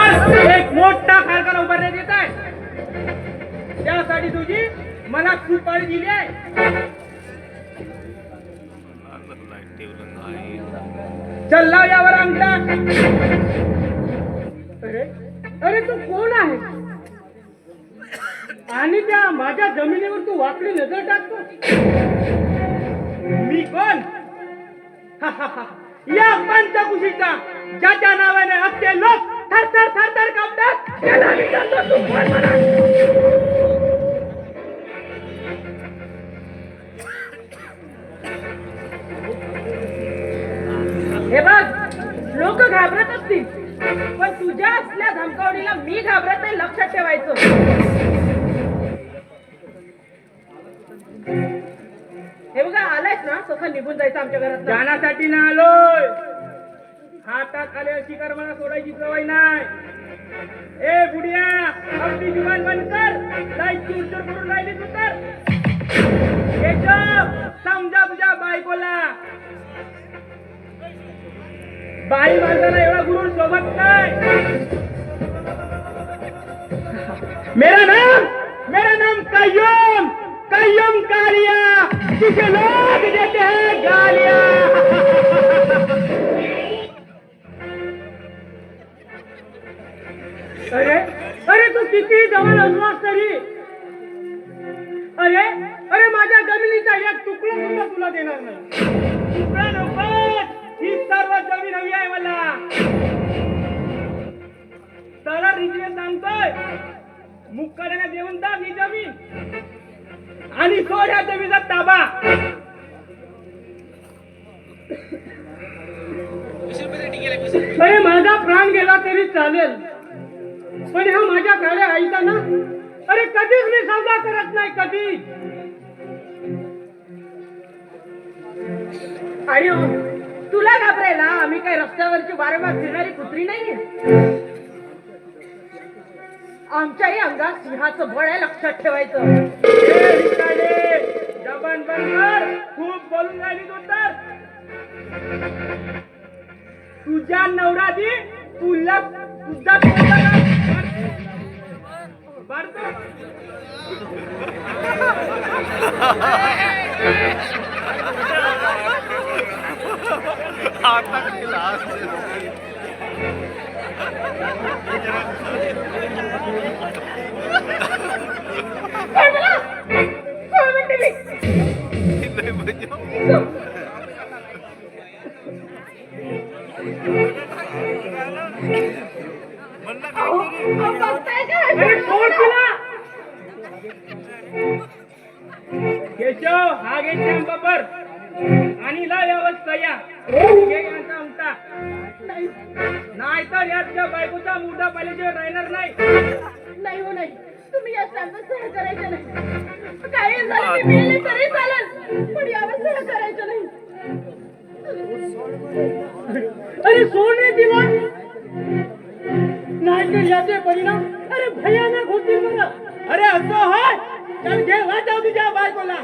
एक मोठा कारखाना उभारण्यात येत आहे. त्यासाठी तुझी मला खूप पाळी दिली आहे. चल लाव यावर अंगठा. अरे अरे तू कोण आहे? आणि त्या माझ्या जमिनीवर तू वाकडी नजर टाकतो मी कोण? या पंचकुशीचा ज्याच्या नावाने घाबरत असतील. पण तुझ्या असल्या धमकावणीला मी घाबरत नाही लक्षात ठेवायचं. हे बघा आलायस ना? तसं निघून जायचं आमच्या घरात जाण्यासाठी ना आलोय. हातात आले अशी कर मला सोडायची सवय नाही. ए बुडिया आपली जीवन बंद कर. नाही करून राहिली तू तर. बाई माणसाला एवढा गुरु सोबत काय? मेरा नाम मेरा नाम कय्यूम कय्यूम कालिया. जिसे लोग देते हैं गालिया. अरे अरे तू किती जवळ असलास तरी. अरे अरे माझ्या जमिनीचा एक तुकडा सुद्धा तुला देणार नाही. तुकडा नको ही सर्व जमीन आणि सोड ह्या जमीचा ताबा. अरे माझा प्राण गेला तरी चालेल. पण ह्या माझ्या काळ्या आईचा ना अरे कधीच मी सौदा करत नाही कधी आणि तुला घाबरायला आम्ही काय रस्त्यावरची वारंवार फिरणारी कुत्री नाहीये? आमच्याही अंगात सिंहाचं बळ आहे लक्षात ठेवायचं. जबान बंद खूप बोलून राहिली तू तर तुझ्या नवरा दी तुला तुझा कोण केशव हा घे शॅम्पापर तुझ्या बायकोचा मुद्दा पाहिल्याशिवाय राहणार नाही. नाही हो नाही. तुम्ही या स्टँडवर सह करायचं नाही. काही झालं मी मेले तरी चालेल पण यावर सह करायचं नाही. अरे सोड रे तिला नाहीतर याचे परिणाम अरे भयानक होतील बघा अरे असं होय. चल घे वाजव तुझ्या बायकोला.